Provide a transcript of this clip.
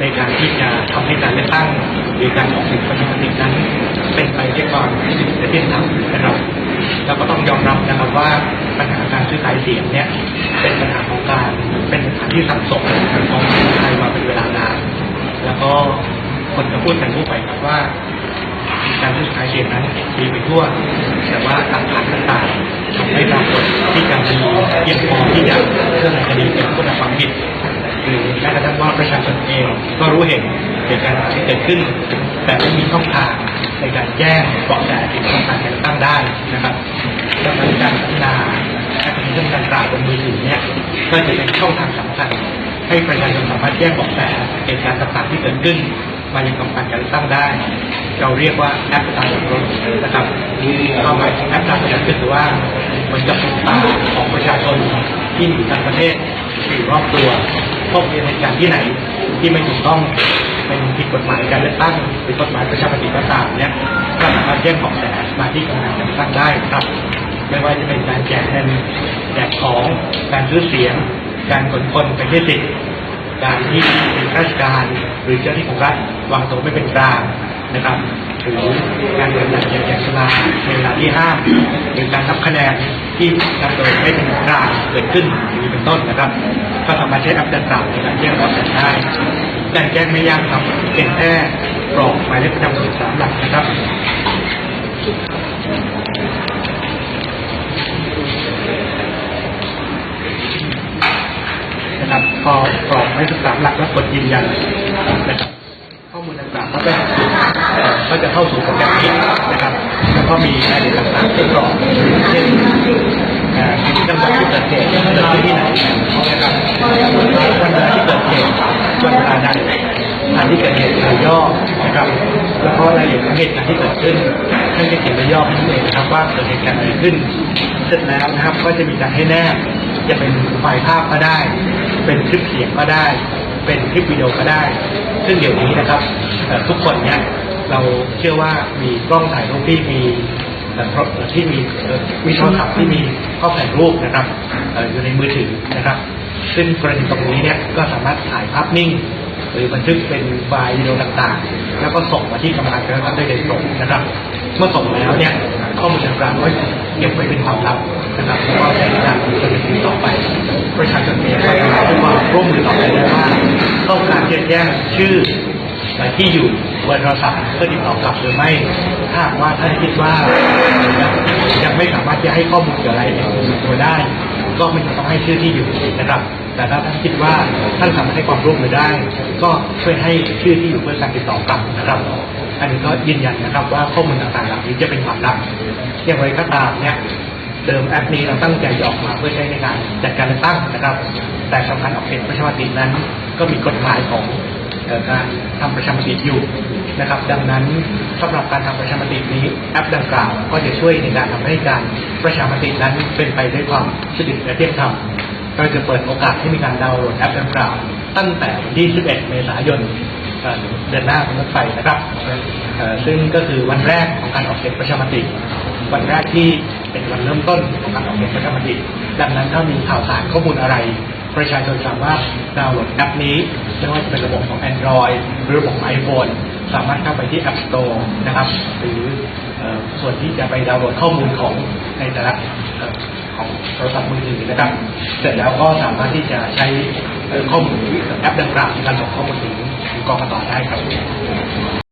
ในการที่จะทำให้การเลือกตั้งหรือการออกเสียงประชามตินั้น เป็นไปด้วยความและเที่ยงธรรมนะครับแล้วก็ต้องยอมรับนะครับว่าปัญหาการซื้อขายเสียงเนี่ยเป็นปัญหาของการเป็นปัญหาที่สับสนของไทยมาเป็นเวลานานแล้วก็คนก็พูดกันทั่วไปครับว่า การซื้อขายเสียงนั้นมีไปทั่ว แต่ว่าหลักฐานต่าง ก็รู้เห็นเหตุการณ์ที่เกิดขึ้น แต่ไม่มีช่องทางในการแจ้งเบาะแสถึงช่องทางการตั้งได้นะครับดังนั้นการพัฒนาแอปพลิเคชันต่าบนมือถือเนี่ยก็จะเป็นช่องทางสำคัญให้ประชาชนสามารถแจ้งเบาะแสเหตุการณ์ต่างๆที่เกิดขึ้นมายังกำกับการเลือกตั้งได้ เราเรียกว่าแอปตาหลังรถนะครับความหมายของแอปตาหลังรถก็คือว่ามันจะเป็นตาของประชาชน ที่อยู่ต่างประเทศอยู่รอบตัวพบเหตุการณ์ที่ไหนที่ไม่ถูกต้องเป็นผิดกฎหมายการเลือกตั้งหรือกฎหมายประชาธิปไตยก็ตามเนี่ยก็สามารถแจ้งเบาะแสมาที่กำนันการเลือกตั้งได้ครับ ไม่ว่าจะเป็นการแจกเงินแจกของการซื้อเสียง การขนคนไปใช้สิทธิ์การที่เป็นราชการ หรือเจ้าหน้าที่ของรัฐวางตัวไม่เป็นกลาง นะครับหรือการเดินหลังอย่างสลาในเวลาที่ห้ามหรือการนับคะแนนที่นับโดยไม่เป็นกลางเกิดขึ้นอย่างนี้เป็นต้นนะครับ ก็สามารถใช้แอปดังกล่าวในการแจ้งเบาะแสได้การแจ้งไม่ยากครับเพียงแค่กรอกหมายเลขประจำตัวสามหลักนะครับนะครับพอกรอกไม่สิบสามหลักแล้วกดยืนยันนะครับข้อมูลต่างๆก็จะ ก็จะเข้าสู่โปรแกรมนี้นะครับแล้วก็มีรายละเอียดต่างๆที่กรอกเช่นเอ่จังหวัดที่เกิดเหตุเกิดที่ไหนนะครับวันเวลาที่เกิดเหตุวันเวลาใดสถานที่เกิดเหตุรายย่อนะครับ แล้วก็รายละเอียดของเหตุการณ์ที่เกิดขึ้นท่านก็เขียนรายย่อนั่นเองนะครับว่าเกิดเหตุการณ์อะไรขึ้น เสร็จแล้วนะครับก็จะมีการให้แนบจะเป็นไฟล์ภาพก็ได้ เป็นคลิปเสียงก็ได้ เป็นคลิปวิดีโอก็ได้ ซึ่งเดี๋ยวนี้นะครับทุกคนเนี่ย เราเชื่อว่ามีกล้องถ่ายรูปที่มีเอ่ที่มีมีโทรศัพท์ที่มีกล้องถ่ายรูปนะครับอยู่ในมือถือนะครับ ซึ่งกรณีตรงนี้เนี่ยก็สามารถถ่ายภาพนิ่ง หรือบันทึกเป็นไฟล์วิดีโอต่างๆ แล้วก็ส่งมาที่กรรมการการเลือกตั้งได้โดยตรงนะครับ เมื่อส่งแล้วเนี่ยข้อมูลต่างๆก็เก็บไว้เป็นความลับนะครับแล้วก็ใช้ในการดำเนินคดีต่อไปประชาชนเองก็สามารถที่ว่าร่วมมือต่อไปได้ว่าต้องการที่จะแจ้งชื่อที่อยู่ เบอร์โทรศัพท์เพื่อติดต่อกลับหรือไม่ถ้าหากว่าท่านคิดว่ายังไม่สามารถจะให้ข้อมูลเกี่ยวกับรายละเอียดส่วนตัวได้ ก็ไม่จำต้องให้ชื่อที่อยู่นะครับ แต่ถ้าท่านคิดว่าท่านสามารถให้ความร่วมมือได้ ก็ช่วยให้ชื่อที่อยู่เพื่อการติดต่อกลับนะครับ อันนี้ก็ยืนยันนะครับว่าข้อมูลต่างๆเหล่านี้จะเป็นความลับอย่างไรก็ตามเนี่ยเดิมแอปนี้เราตั้งใจจะออกมาเพื่อใช้ในการจัดการเลือกตั้งนะครับ แต่สำคัญออกเสียงประชามตินั้น ก็มีกฎหมายของ การทำประชามติอยู่นะครับ ดังนั้นสำหรับการทำประชามตินี้แอปดังกล่าว ก็จะช่วยในการทำให้การประชามตินั้นเป็นไปด้วยความสุจริตและเที่ยงธรรมเราจะเปิดโอกาสให้มีการดาวน์โหลดแอปดังกล่าวตั้งแต่วันที่ 11 เมษายนเอ่อเดือนหน้าเป็นต้นไปนะครับ ซึ่งก็คือวันแรกของการออกเสียงประชามติ วันแรกที่เป็นวันเริ่มต้นของการออกเสียงประชามติ ดังนั้นถ้ามีข่าวสารข้อมูลอะไร ประชาชนสามารถดาวน์โหลดแอปนี้ไม่ว่าจะเป็นระบบของ Android หรือระบบของ iPhone สามารถเข้าไปที่ App Store นะครับ หรืออส่วนที่จะไปดาวน์โหลดข้อมูลของในแต่ละของโทรศัพท์มือถือนะครับ เสร็จแล้วก็สามารถที่จะใช้ข้อมูลแอปดังกล่าวในการส่งข้อมูลถึงกกตได้ครับ